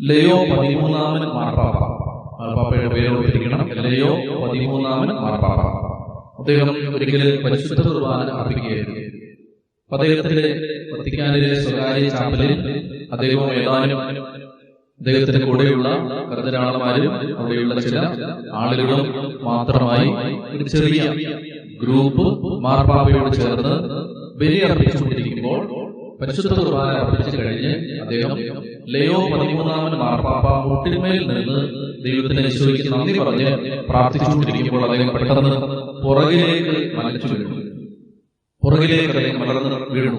ലയോ പതിമൂന്നാമൻ മാർപ്പാപ്പ. മാർപ്പാപ്പയുടെ പേര് ഓർത്തിരിക്കണം. ലയോ പതിമൂന്നാമൻ മാർപ്പാപ്പ. അദ്ദേഹം ഒരിക്കൽ പരിശുദ്ധ കുർബാന അർപ്പിക്കുകയായിരുന്നു. അദ്ദേഹത്തിന്റെ വത്തിക്കാനിലെ സ്വകാര്യ ചാപ്പലിൽ അദ്ദേഹവും ഏതാനും അദ്ദേഹത്തിന്റെ കൂടെയുള്ള കർദിനാളന്മാരും അവിടെയുള്ള ചില ആളുകളും മാത്രമായി ഒരു ചെറിയ ഗ്രൂപ്പ് മാർപ്പാപ്പയോട് ചേർന്ന് ബലി ബലിയർപ്പിച്ചുകൊണ്ടിരിക്കുമ്പോൾ പരിശുദ്ധ കുർബാന അർപ്പിച്ചു കഴിഞ്ഞ് അദ്ദേഹം ലയോ പതിമൂന്നാമൻ മാർപ്പാപ്പ മുട്ടിന്മേൽ നിന്ന് ദൈവത്തിന് ഈശോയ്ക്ക് നന്ദി പറഞ്ഞ് പ്രാർത്ഥിച്ചുകൊണ്ടിരിക്കുമ്പോൾ അദ്ദേഹം പെട്ടെന്ന് പുറകിലേക്ക് മലച്ചു വീണു. പുറകിലേക്ക് അദ്ദേഹം മലർന്ന് വീണു.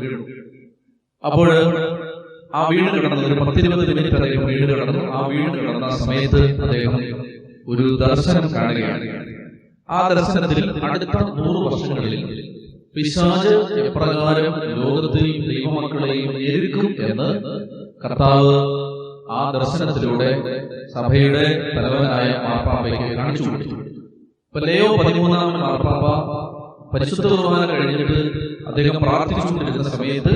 അപ്പോൾ ആ വീട് കിടന്നത് ഒരു പത്തിരുപത് മിനിറ്റ് അദ്ദേഹം വീട് കിടന്നു. ആ വീട് കിടന്ന സമയത്ത് അദ്ദേഹം ഒരു ദർശനം കാണുകയാണ്. ആ ദർശനത്തിൽ അടുത്ത നൂറ് വർഷങ്ങളിൽ പിശാജ് എപ്രകാരം ലോകത്തെയും ദൈവമക്കളെയും എരുക്കും എന്ന് കർത്താവ് ആ ദർശനത്തിലൂടെ സഭയുടെ തലവനായ മാർപ്പാപ്പയ്ക്ക് കാണിച്ചു കൊടുത്തു. ഇപ്പൊ ലയോ പതിമൂന്നാമൻ മാർപ്പാപ്പ പരിശുദ്ധ കുർബാന കഴിഞ്ഞിട്ട് അദ്ദേഹം പ്രാർത്ഥിച്ചുകൊണ്ടിരുന്ന സമയത്ത്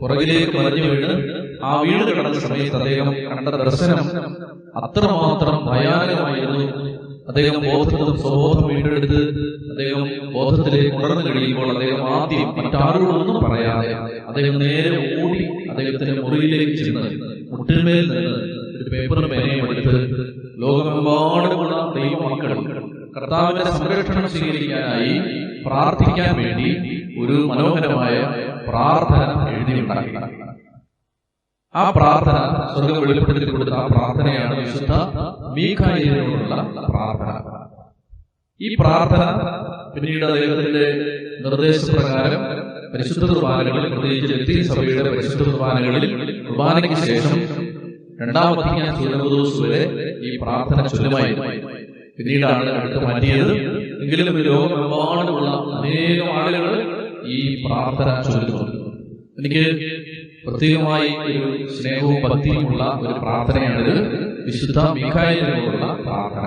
പുറകിലേക്ക് മറിഞ്ഞു വീണ് ആ വീട് കടന്ന സമയത്ത് അദ്ദേഹം കണ്ട ദർശനം അത്രമാത്രം ഭയാനകമായിരുന്നു. അദ്ദേഹം ബോധത്തും സ്വബോധം വീണ്ടെടുത്ത് ബോധത്തിലേക്ക് ഉണർന്നു കഴിയുമ്പോൾ അദ്ദേഹം ആദ്യം മറ്റാരോടൊന്നും പറയാതെ അദ്ദേഹം നേരെ ഓടി അദ്ദേഹത്തിന്റെ മുറിയിലേക്ക് ചെന്ന് മുട്ടിന്മേൽ നിന്ന് ഒരു പേപ്പറും പേനയും എടുത്ത് ലോകമെമ്പാടുമുള്ള ദൈവമക്കൾ കർത്താവിന്റെ സംരക്ഷണം സ്വീകരിക്കാനായി പ്രാർത്ഥിക്കാൻ വേണ്ടി ഒരു മനോഹരമായ പ്രാർത്ഥന എഴുതിയുണ്ടാക്കി. ആ പ്രാർത്ഥന സ്വർഗം വെളിപ്പെടുത്തി കൊടുത്ത ആ പ്രാർത്ഥനയാണ് വിശുദ്ധ മീഖായിലിനോടുള്ള പ്രാർത്ഥന. ഈ പ്രാർത്ഥന പിന്നീട് ദൈവത്തിന്റെ നിർദ്ദേശപ്രകാരം പരിശുദ്ധ കുർബാനകളിൽ പ്രത്യേകിച്ച് ലത്തീൻ സഭയുടെ പരിശുദ്ധ കുർബാനകളിൽ കുർബാനയ്ക്ക് ശേഷം രണ്ടാമത്തെ ഞാൻ ചൊല്ലുന്നത് വരെ ഈ പ്രാർത്ഥന ചൊല്ലുമായിരുന്നു പിന്നീടാണ് അടുത്ത് മാറ്റിയത്. എങ്കിലും ലോകമെമ്പാടുമുള്ള അനേകം ആളുകൾ ഈ പ്രാർത്ഥന ചൊല്ലുന്നു എനിക്ക് പ്രത്യേകമായി ഒരു സ്നേഹവും ഭക്തിയുമുള്ള ഒരു പ്രാർത്ഥനയാണിത്. വിശുദ്ധ മിഖായിലിനോടുള്ള പ്രാർത്ഥന.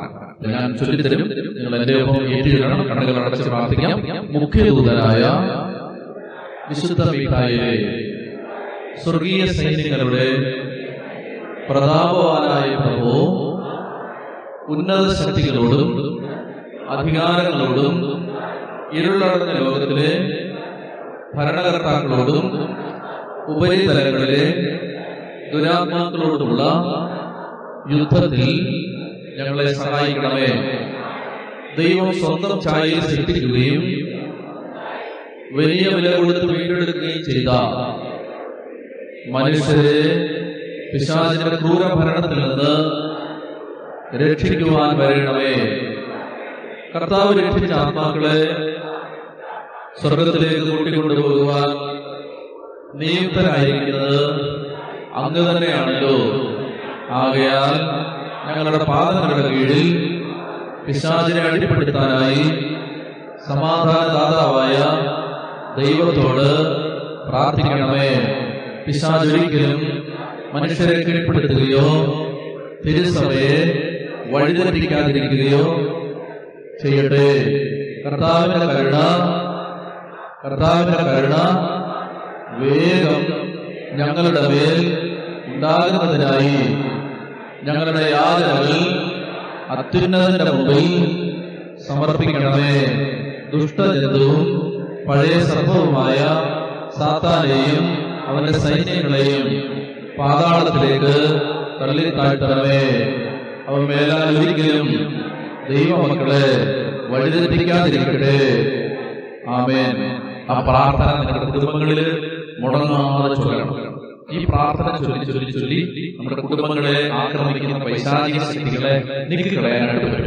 ഞാൻ ചൊല്ലിത്തരും. നിങ്ങൾ എന്റെ ഒപ്പം ഏറ്റുചൊല്ലണം. കണ്ണുകൾ അടച്ച് പ്രാർത്ഥിക്കാം. മുഖ്യദൂതനായ വിശുദ്ധ മിഖായിലെ സ്വർഗീയ സൈന്യങ്ങളുടെ പ്രതാപവാനായ പ്രഭോ ഉന്നത ശക്തികളോടും അധികാരങ്ങളോടും ഇരുളടഞ്ഞ ലോകത്തിലെ ഭരണകർത്താക്കളോടും ഉപരിതലങ്ങളിലെ ദുരാത്മാക്കളോടുള്ള യുദ്ധത്തിൽ ഞങ്ങളെ സഹായിക്കണമേ. ദൈവം സ്വന്തം ഛായയിൽ സൃഷ്ടിക്കുകയും വലിയ വില കൊടുത്ത് വീണ്ടെടുക്കുകയും ചെയ്ത മനുഷ്യരെ പിശാചിന്റെ ക്രൂരഭരണത്തിൽ നിന്ന് രക്ഷിക്കുവാൻ വരണമേ. കർത്താവ് രക്ഷിച്ച ആത്മാക്കളെ സ്വർഗത്തിലേക്ക് കൂട്ടിക്കൊണ്ടുപോകുവാൻ നിയുക്തനായിരിക്കുന്നത് അങ്ങ് തന്നെയാണല്ലോ. ആകയാൽ ഞങ്ങളുടെ പാദങ്ങളുടെ കീഴിൽ പിശാചിനെ അടിപ്പെടുത്താനായി സമാധാനദാതാവായ ദൈവത്തോട് പ്രാർത്ഥിക്കണമേ. പിശാചൊരിക്കലും മനുഷ്യരെ കീഴ്പ്പെടുത്തുകയോ തിരുസഭയെ വഴിതെറ്റിക്കാതിരിക്കുകയോ ചെയ്യട്ടെ. കർത്താവിന്റെ കരുണ കർത്താവിന്റെ കരുണ വേഗം ഞങ്ങളുടെ മേൽ ഉണ്ടാകുന്നതിനായി ഞങ്ങളുടെ യാതനകൾ അത്യുന്നതന്റെ മുമ്പിൽ സമർപ്പിക്കണമേ. ദുഷ്ടജന്തുവും പഴയ സർഭവുമായ സാത്താനെയും അവന്റെ സൈന്യങ്ങളെയും പാതാളത്തിലേക്ക് തള്ളി താഴ്ത്തണമേ അവ മേലാൽ ഒരിക്കലും ദൈവമക്കളെ വഴിതെറ്റിക്കാതിരിക്കട്ടെ. ആമേൻ. ആ പ്രാർത്ഥന നിങ്ങളുടെ കുടുംബങ്ങളിൽ മുടങ്ങാതെ ചൊല്ലണം. ഈ പ്രാർത്ഥന ചൊല്ലി ചൊല്ലി ചൊല്ലി നമ്മുടെ കുടുംബങ്ങളെ ആക്രമിക്കുന്ന പൈശാചിക ശക്തികളെ നീക്കിക്കളയാനായിട്ട് വരും